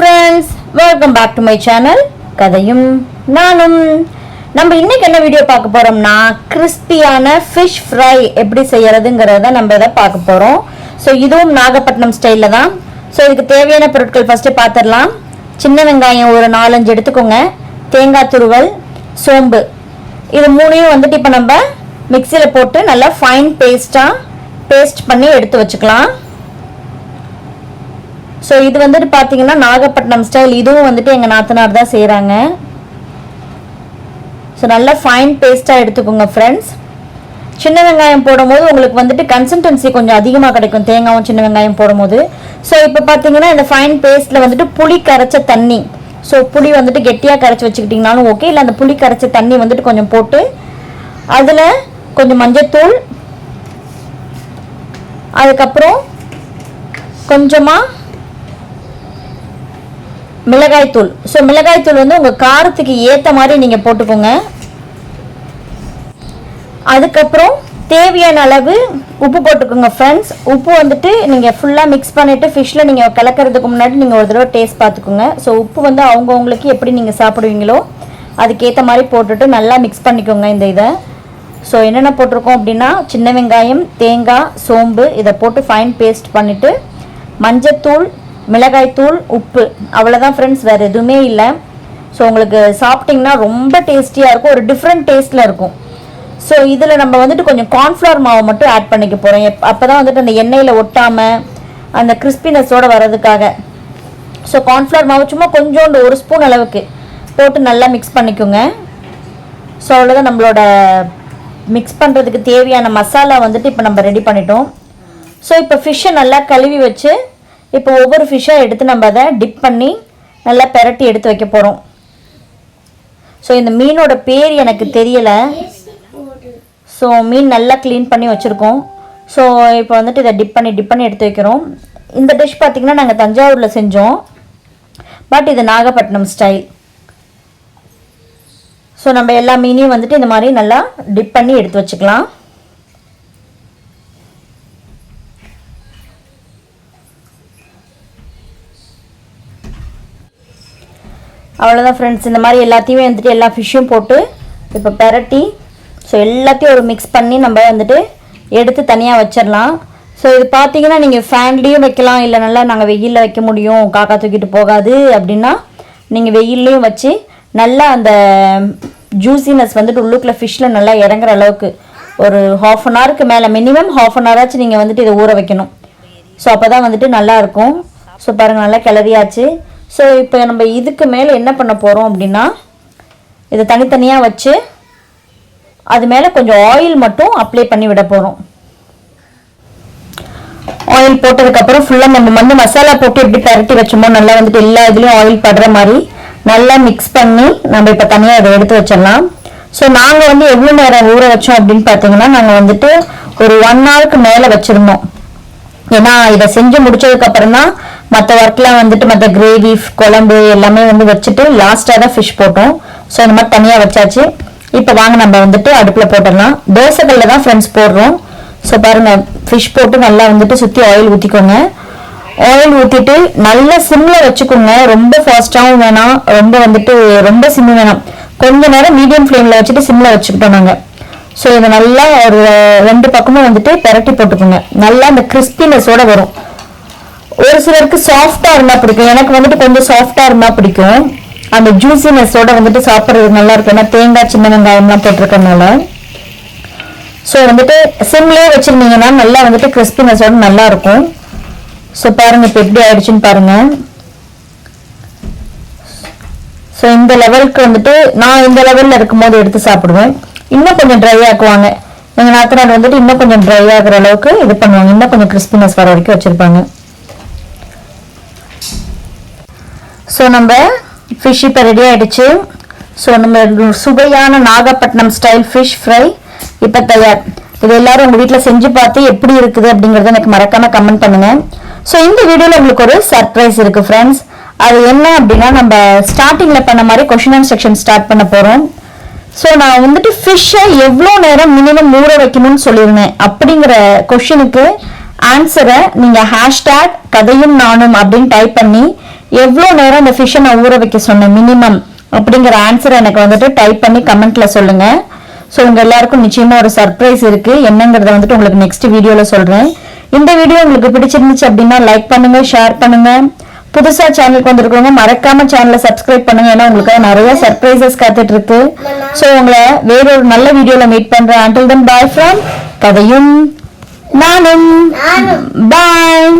Friends welcome back to my channel கதையும் நானும். நம்ம இன்னைக்கு என்ன வீடியோ பார்க்க போறோம்னா கிறிஸ்பியான ஃபிஷ் ஃப்ரை எப்படி செய்யறதுங்கிறத நம்ம இதை பார்க்க போறோம். ஸோ இதுவும் நாகப்பட்டினம் ஸ்டைலில் தான். ஸோ இதுக்கு தேவையான பொருட்கள் ஃபஸ்ட்டு பார்த்துடலாம். சின்ன வெங்காயம் ஒரு நாலஞ்சு எடுத்துக்கோங்க. தேங்காய் துருவல் சோம்பு. இது மூணையும் வந்துட்டு இப்போ நம்ம மிக்சியில் போட்டு நல்லா ஃபைன் பேஸ்ட்டாக பேஸ்ட் பண்ணி எடுத்து வச்சுக்கலாம். ஸோ இது வந்துட்டு பார்த்தீங்கன்னா நாகப்பட்டினம் ஸ்டைல் இதுவும் வந்துட்டு எங்கள் நாத்தனார் தான் செய்கிறாங்க ஸோ நல்லா ஃபைன் பேஸ்ட்டாக எடுத்துக்கோங்க ஃப்ரெண்ட்ஸ் சின்ன வெங்காயம் போடும்போது உங்களுக்கு வந்துட்டு கன்சிஸ்டன்சி கொஞ்சம் அதிகமாக கிடைக்கும். தேங்காயும் சின்ன வெங்காயம் போடும்போது. ஸோ இப்போ பார்த்தீங்கன்னா இந்த ஃபைன் பேஸ்ட்டில் வந்துட்டு புளி கரைச்ச தண்ணி. ஸோ புளி வந்துட்டு கெட்டியாக கரைச்சி வச்சுக்கிட்டிங்கனாலும் ஓகே இல்லை அந்த புளி கரைச்ச தண்ணி வந்துட்டு கொஞ்சம் போட்டு அதில் கொஞ்சம் மஞ்சத்தூள். அதுக்கப்புறம் கொஞ்சமாக மிளகாய்த்தூள். ஸோ மிளகாய்த்தூள் வந்து உங்கள் காரத்துக்கு ஏற்ற மாதிரி நீங்கள் போட்டுக்கோங்க. அதுக்கப்புறம் தேவையான அளவு உப்பு போட்டுக்கோங்க ஃப்ரெண்ட்ஸ் உப்பு வந்துட்டு நீங்கள் ஃபுல்லாக மிக்ஸ் பண்ணிவிட்டு ஃபிஷ்ஷில் நீங்கள் கலக்கிறதுக்கு முன்னாடி நீங்கள் ஒரு தடவை டேஸ்ட் பார்த்துக்கோங்க. ஸோ உப்பு வந்து அவங்கவுங்களுக்கு எப்படி நீங்கள் சாப்பிடுவீங்களோ அதுக்கேற்ற மாதிரி போட்டுட்டு நல்லா மிக்ஸ் பண்ணிக்கோங்க இந்த இதை. ஸோ என்னென்ன போட்டிருக்கோம் அப்படின்னா சின்ன வெங்காயம் தேங்காய் சோம்பு இதை போட்டு ஃபைன் பேஸ்ட் பண்ணிவிட்டு மஞ்சத்தூள் மிளகாய்த்தூள் உப்பு. அவ்வளோதான் ஃப்ரெண்ட்ஸ் வேறு எதுவுமே இல்லை. ஸோ உங்களுக்கு சாப்பிட்டிங்கன்னா ரொம்ப டேஸ்டியாக இருக்கும். ஒரு டிஃப்ரெண்ட் டேஸ்ட்டில் இருக்கும். ஸோ இதில் நம்ம வந்துட்டு கொஞ்சம் கார்ன்ஃப்ளவர் மாவு மட்டும் ஆட் பண்ணிக்க போகிறோம் எப் அப்போ தான் வந்துட்டு அந்த எண்ணெயில் ஒட்டாமல் அந்த கிறிஸ்பினஸோடு வர்றதுக்காக. ஸோ கார்ன்ஃப்ளவர் மாவு சும்மா கொஞ்சோண்டு ஒரு ஸ்பூன் அளவுக்கு போட்டு நல்லா மிக்ஸ் பண்ணிக்கோங்க. ஸோ அவ்வளோதான் நம்மளோட மிக்ஸ் பண்ணுறதுக்கு தேவையான மசாலா வந்துட்டு இப்போ நம்ம ரெடி பண்ணிட்டோம். ஸோ இப்போ ஃபிஷ்ஷை நல்லா கழுவி வச்சு இப்போ ஒவ்வொரு ஃபிஷ்ஷாக எடுத்து நம்ம அதை டிப் பண்ணி நல்லா பெரட்டி எடுத்து வைக்க போகிறோம் ஸோ இந்த மீனோட பேர் எனக்கு தெரியலை. ஸோ மீன் நல்லா க்ளீன் பண்ணி வச்சுருக்கோம். ஸோ இப்போ வந்துட்டு இதை டிப் பண்ணி டிப் பண்ணி எடுத்து வைக்கிறோம். இந்த டிஷ் பார்த்திங்கன்னா நாங்கள் தஞ்சாவூரில் செஞ்சோம். பட் இது நாகப்பட்டினம் ஸ்டைல் ஸோ நம்ம எல்லா மீனையும் வந்துட்டு இந்த மாதிரி நல்லா டிப் பண்ணி எடுத்து வச்சுக்கலாம். அவ்வளோதான் ஃப்ரெண்ட்ஸ் இந்த மாதிரி எல்லாத்தையுமே வந்துட்டு எல்லா ஃபிஷ்ஷும் போட்டு இப்போ பெரட்டி ஸோ எல்லாத்தையும் ஒரு மிக்ஸ் பண்ணி நம்ம வந்துட்டு எடுத்து தனியாக வச்சிடலாம் ஸோ இது பார்த்தீங்கன்னா நீங்கள் ஃபேன்லேயும் வைக்கலாம் இல்லை நல்லா நாங்கள் வெயிலில் வைக்க முடியும். காக்கா தூக்கிட்டு போகாது அப்படின்னா நீங்கள் வெயில்லையும் வச்சு நல்லா அந்த ஜூசினஸ் வந்துட்டு உள்ளுக்குள்ள ஃபிஷ்ஷில் நல்லா இறங்குற அளவுக்கு ஒரு ஹாஃப் அன் ஹவருக்கு மேலே மினிமம் ஹாஃப் அன் ஹவராச்சும் நீங்கள் வந்துட்டு இதை ஊற வைக்கணும். ஸோ அப்போ தான் வந்துட்டு நல்லா இருக்கும். ஸோ பாருங்கள் நல்லா கிளறியாச்சு. ஸோ இப்போ நம்ம இதுக்கு மேலே என்ன பண்ண போகிறோம் அப்படின்னா இதை தனித்தனியாக வச்சு அது மேலே கொஞ்சம் ஆயில் மட்டும் அப்ளை பண்ணி விட போகிறோம் ஆயில் போட்டதுக்கப்புறம் ஃபுல்லாக நம்ம வந்து மசாலா போட்டு எப்படி பரட்டி வச்சோமோ நல்லா வந்துட்டு எல்லா இதுலேயும் ஆயில் படுற மாதிரி நல்லா மிக்ஸ் பண்ணி நம்ம இப்போ தனியாக இதை எடுத்து வச்சிடலாம். ஸோ நாங்கள் வந்து எவ்வளோ நேரம் ஊற வச்சோம் அப்படின்னு பார்த்தீங்கன்னா நாங்கள் வந்துட்டு ஒரு ஒன் ஹவருக்கு மேலே வச்சுருந்தோம். ஏன்னா இதை செஞ்சு முடிச்சதுக்கப்புறம் தான் மற்ற ஒர்க்லாம் வந்துட்டு மற்ற கிரேவி குழம்பு எல்லாமே வந்து வச்சுட்டு லாஸ்ட்டாக தான் ஃபிஷ் போட்டோம். ஸோ இந்த மாதிரி தனியாக வச்சாச்சு. இப்போ வாங்க நம்ம வந்துட்டு அடுப்பில் போட்டுடலாம். தோசைக்கல்ல தான் ஃப்ரெண்ட்ஸ் போடுறோம். ஸோ பாருங்கள் ஃபிஷ் போட்டு நல்லா வந்துட்டு சுற்றி ஆயில் ஊற்றிக்கோங்க ஆயில் ஊற்றிட்டு நல்லா சிம்மில் வச்சுக்கோங்க. ரொம்ப ஃபாஸ்ட்டாகவும் வேணாம். ரொம்ப வந்துட்டு ரொம்ப சிம்மு வேணாம். கொஞ்ச நேரம் மீடியம் ஃப்ளேமில் வச்சுட்டு சிம்மில் வச்சுக்கிட்டோம் நாங்கள் ஸோ இதை நல்லா ஒரு ரெண்டு பக்கமும் வந்துட்டு பெரட்டி போட்டுக்கோங்க. நல்லா அந்த கிறிஸ்பினஸோட வரும். ஒரு சிலருக்கு சாஃப்டா இருந்தா பிடிக்கும். எனக்கு வந்துட்டு கொஞ்சம் சாஃப்டா இருந்தா பிடிக்கும். அந்த ஜூசினஸோட வந்துட்டு சாப்பிட்றது நல்லா இருக்கும். ஏன்னா தேங்காய் சின்ன வெங்காயம்லாம் போட்டிருக்கனால ஸோ வந்துட்டு சிம்லேயே வச்சுருந்தீங்கன்னா நல்லா வந்துட்டு கிறிஸ்பினஸோட நல்லா இருக்கும். ஸோ பாருங்க இப்போ எப்படி ஆயிடுச்சுன்னு பாருங்க. ஸோ இந்த லெவலுக்கு வந்துட்டு நான் இந்த லெவலில் இருக்கும்போது எடுத்து சாப்பிடுவேன். இன்னும் கொஞ்சம் ட்ரை ஆக்குவாங்க. எங்கள் நாத்தனார் வந்துட்டு இன்னும் கொஞ்சம் ட்ரை ஆகுற அளவுக்கு இது பண்ணுவாங்க. இன்னும் கொஞ்சம் கிறிஸ்பினஸ் வர வரைக்கும் வச்சுருப்பாங்க. ஸோ நம்ம ஃபிஷ் இப்போ ரெடி ஆகிடுச்சு ஸோ நம்ம சுவையான நாகப்பட்டினம் ஸ்டைல் ஃபிஷ் ஃப்ரை இப்போ தயார். இது எல்லாரும் உங்கள் வீட்டில் செஞ்சு பார்த்து எப்படி இருக்குது அப்படிங்கிறத எனக்கு மறக்காமல் கமெண்ட் பண்ணுங்கள் ஸோ இந்த வீடியோவில் உங்களுக்கு ஒரு சர்ப்ரைஸ் இருக்குது ஃப்ரெண்ட்ஸ் அது என்ன அப்படின்னா நம்ம ஸ்டார்டிங்கில் பண்ண மாதிரி கொஷின் அண்ட் செக்ஷன் ஸ்டார்ட் பண்ண போகிறோம் ஸோ நான் வந்துட்டு ஃபிஷ்ஷை எவ்வளோ நேரம் மினிமம் ஊற வைக்கணும்னு சொல்லியிருந்தேன் அப்படிங்கிற கொஷினுக்கு ஆன்சரை நீங்கள் ஹேஷ்டேக் கதையும் நானும் அப்படின்னு டைப் பண்ணி எவ்வளோ நேரம் அந்த ஃபிஷ்ஷை நான் ஊற வைக்க சொன்னேன் மினிமம் அப்படிங்கிற ஆன்சரை எனக்கு வந்துட்டு டைப் பண்ணி கமெண்ட்ல சொல்லுங்க. ஸோ உங்க எல்லாருக்கும் நிச்சயமா ஒரு சர்ப்ரைஸ் இருக்கு. என்னங்கிறத வந்துட்டு உங்களுக்கு நெக்ஸ்ட் வீடியோல சொல்றேன். இந்த வீடியோ உங்களுக்கு பிடிச்சிருந்துச்சு அப்படின்னா லைக் பண்ணுங்க ஷேர் பண்ணுங்க. புதுசா சேனலுக்கு வந்திருக்கவங்க மறக்காம சேனலை சப்ஸ்கிரைப் பண்ணுங்க. ஏன்னா உங்களுக்கு நிறைய சர்ப்ரைசஸ் காத்துட்டு இருக்கு. ஸோ உங்களை வேறொரு நல்ல வீடியோல மீட் பண்றேன். அண்டில் தன் பாய் from கதையும் நானும் பாய்